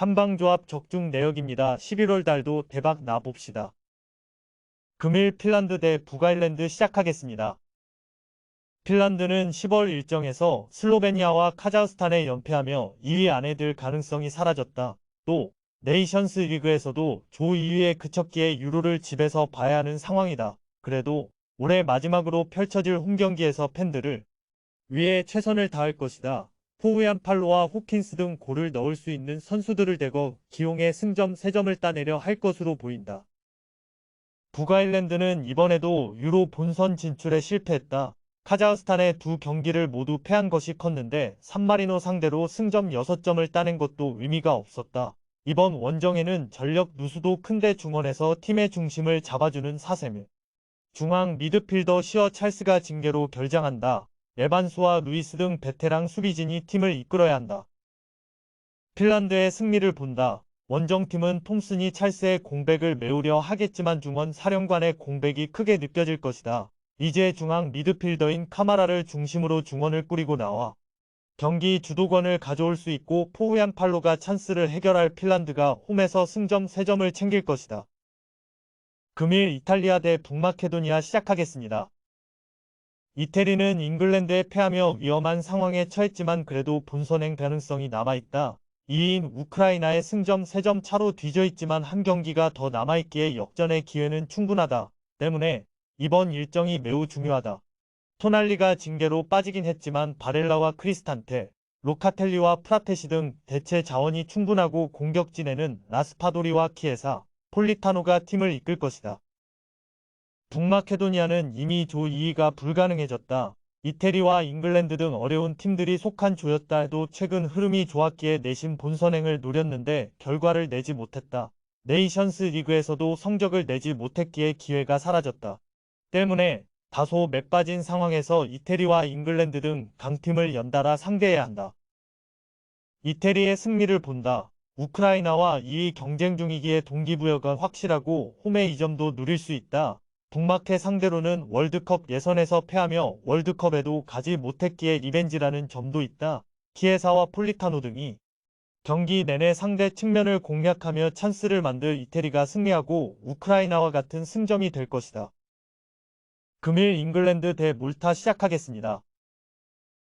한방조합 적중 내역입니다. 11월 달도 대박 나봅시다. 금일 핀란드 대 북아일랜드 시작하겠습니다. 핀란드는 10월 일정에서 슬로베니아와 카자흐스탄에 연패하며 2위 안에 들 가능성이 사라졌다. 또 네이션스 리그에서도 조 2위에 그쳤기에 유로를 집에서 봐야 하는 상황이다. 그래도 올해 마지막으로 펼쳐질 홈경기에서 팬들을 위해 최선을 다할 것이다. 포우얀 팔로와 호킨스 등 골을 넣을 수 있는 선수들을 대거 기용해 승점 3점을 따내려 할 것으로 보인다. 북아일랜드는 이번에도 유로 본선 진출에 실패했다. 카자흐스탄의 두 경기를 모두 패한 것이 컸는데 산마리노 상대로 승점 6점을 따낸 것도 의미가 없었다. 이번 원정에는 전력 누수도 큰데 중원에서 팀의 중심을 잡아주는 사세미. 중앙 미드필더 시어 찰스가 징계로 결장한다. 에반스와 루이스 등 베테랑 수비진이 팀을 이끌어야 한다. 핀란드의 승리를 본다. 원정팀은 톰슨이 찰스의 공백을 메우려 하겠지만 중원 사령관의 공백이 크게 느껴질 것이다. 이제 중앙 미드필더인 카마라를 중심으로 중원을 꾸리고 나와 경기 주도권을 가져올 수 있고 포우얀 팔로가 찬스를 해결할 핀란드가 홈에서 승점 3점을 챙길 것이다. 금일 이탈리아 대 북마케도니아 시작하겠습니다. 이태리는 잉글랜드에 패하며 위험한 상황에 처했지만 그래도 본선행 가능성이 남아있다. 2인 우크라이나의 승점 3점 차로 뒤져있지만 한 경기가 더 남아있기에 역전의 기회는 충분하다. 때문에 이번 일정이 매우 중요하다. 토날리가 징계로 빠지긴 했지만 바렐라와 크리스탄테, 로카텔리와 프라테시 등 대체 자원이 충분하고 공격진에는 라스파도리와 키에사, 폴리타노가 팀을 이끌 것이다. 북마케도니아는 이미 조 2위가 불가능해졌다. 이태리와 잉글랜드 등 어려운 팀들이 속한 조였다 해도 최근 흐름이 좋았기에 내심 본선행을 노렸는데 결과를 내지 못했다. 네이션스 리그에서도 성적을 내지 못했기에 기회가 사라졌다. 때문에 다소 맥빠진 상황에서 이태리와 잉글랜드 등 강팀을 연달아 상대해야 한다. 이태리의 승리를 본다. 우크라이나와 2위 경쟁 중이기에 동기부여가 확실하고 홈의 이점도 누릴 수 있다. 북마케 상대로는 월드컵 예선에서 패하며 월드컵에도 가지 못했기에 리벤지라는 점도 있다. 키에사와 폴리타노 등이 경기 내내 상대 측면을 공략하며 찬스를 만들 이태리가 승리하고 우크라이나와 같은 승점이 될 것이다. 금일 잉글랜드 대 몰타 시작하겠습니다.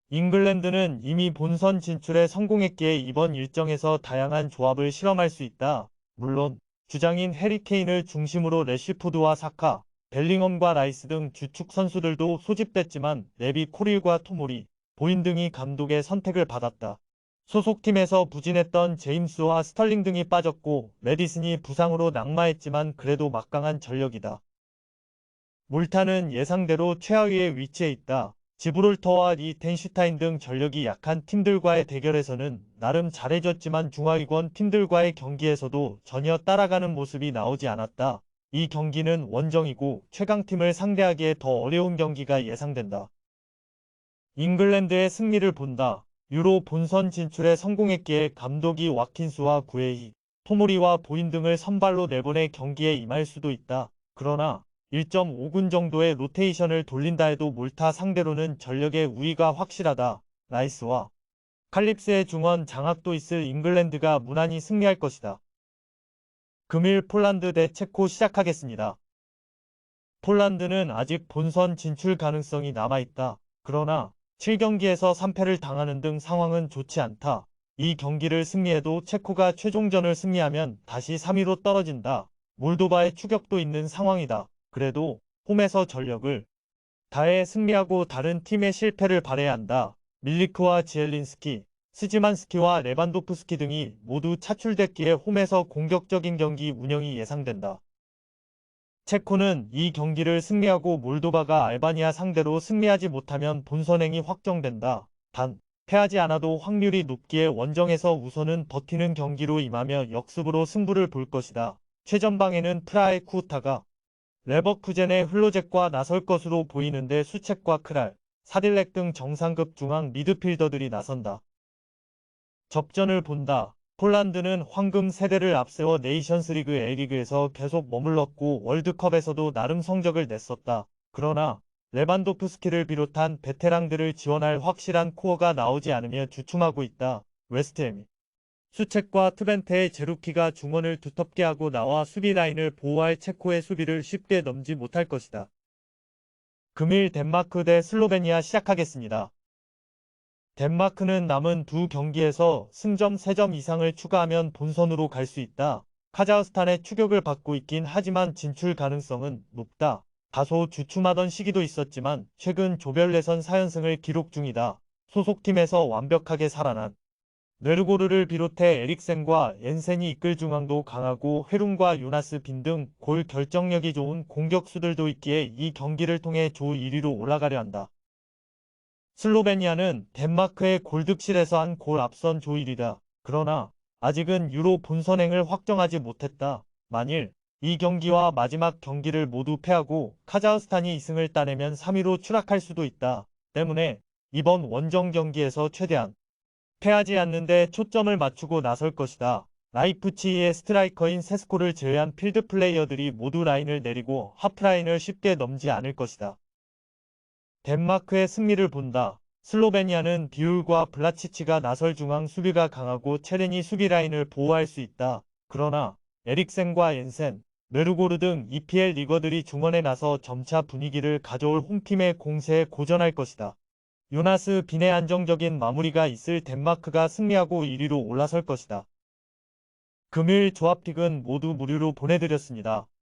잉글랜드는 이미 본선 진출에 성공했기에 이번 일정에서 다양한 조합을 실험할 수 있다. 물론 주장인 해리케인을 중심으로 레시푸드와 사카, 벨링엄과 라이스 등 주축 선수들도 소집됐지만 레비 코릴과 토모리, 보인 등이 감독의 선택을 받았다. 소속팀에서 부진했던 제임스와 스털링 등이 빠졌고 메디슨이 부상으로 낙마했지만 그래도 막강한 전력이다. 몰타는 예상대로 최하위에 위치해 있다. 지브롤터와 리텐슈타인 등 전력이 약한 팀들과의 대결에서는 나름 잘해줬지만 중하위권 팀들과의 경기에서도 전혀 따라가는 모습이 나오지 않았다. 이 경기는 원정이고 최강팀을 상대하기에 더 어려운 경기가 예상된다. 잉글랜드의 승리를 본다. 유로 본선 진출에 성공했기에 감독이 와킨스와 구에이, 토모리와 보인 등을 선발로 내보내 경기에 임할 수도 있다. 그러나 1.5군 정도의 로테이션을 돌린다 해도 몰타 상대로는 전력의 우위가 확실하다. 라이스와 칼립스의 중원 장악도 있을 잉글랜드가 무난히 승리할 것이다. 금일 폴란드 대 체코 시작하겠습니다. 폴란드는 아직 본선 진출 가능성이 남아있다. 그러나 7경기에서 3패를 당하는 등 상황은 좋지 않다. 이 경기를 승리해도 체코가 최종전을 승리하면 다시 3위로 떨어진다. 몰도바의 추격도 있는 상황이다. 그래도 홈에서 전력을 다해 승리하고 다른 팀의 실패를 발해야 한다. 밀리크와 지엘린스키, 스지만스키와 레반도프스키 등이 모두 차출됐기에 홈에서 공격적인 경기 운영이 예상된다. 체코는 이 경기를 승리하고 몰도바가 알바니아 상대로 승리하지 못하면 본선행이 확정된다. 단, 패하지 않아도 확률이 높기에 원정에서 우선은 버티는 경기로 임하며 역습으로 승부를 볼 것이다. 최전방에는 프라의 쿠우타가 레버쿠젠의 흘로잭과 나설 것으로 보이는데 수책과 크랄, 사딜렉 등 정상급 중앙 미드필더들이 나선다. 접전을 본다. 폴란드는 황금 세대를 앞세워 네이션스 리그 A리그에서 계속 머물렀고 월드컵에서도 나름 성적을 냈었다. 그러나 레반도프스키를 비롯한 베테랑들을 지원할 확실한 코어가 나오지 않으며 주춤하고 있다. 웨스트햄이 수책과 트벤테의 제루키가 중원을 두텁게 하고 나와 수비 라인을 보호할 체코의 수비를 쉽게 넘지 못할 것이다. 금일 덴마크 대 슬로베니아 시작하겠습니다. 덴마크는 남은 두 경기에서 승점 3점 이상을 추가하면 본선으로 갈 수 있다. 카자흐스탄의 추격을 받고 있긴 하지만 진출 가능성은 높다. 다소 주춤하던 시기도 있었지만 최근 조별 예선 4연승을 기록 중이다. 소속팀에서 완벽하게 살아난 뇌르고르를 비롯해 에릭센과 옌센이 이끌 중앙도 강하고 회룬과 요나스 빈 등 골 결정력이 좋은 공격수들도 있기에 이 경기를 통해 조 1위로 올라가려 한다. 슬로베니아는 덴마크의 골득실에서 한 골 앞선 조 1위다. 그러나 아직은 유로 본선행을 확정하지 못했다. 만일 이 경기와 마지막 경기를 모두 패하고 카자흐스탄이 2승을 따내면 3위로 추락할 수도 있다. 때문에 이번 원정 경기에서 최대한 패하지 않는 데 초점을 맞추고 나설 것이다. 라이프치히의 스트라이커인 세스코를 제외한 필드 플레이어들이 모두 라인을 내리고 하프라인을 쉽게 넘지 않을 것이다. 덴마크의 승리를 본다. 슬로베니아는 비울과 블라치치가 나설 중앙 수비가 강하고 체렌이 수비 라인을 보호할 수 있다. 그러나 에릭센과 옌센, 메르고르 등 EPL 리거들이 중원에 나서 점차 분위기를 가져올 홈팀의 공세에 고전할 것이다. 요나스 빈의 안정적인 마무리가 있을 덴마크가 승리하고 1위로 올라설 것이다. 금일 조합픽은 모두 무료로 보내드렸습니다.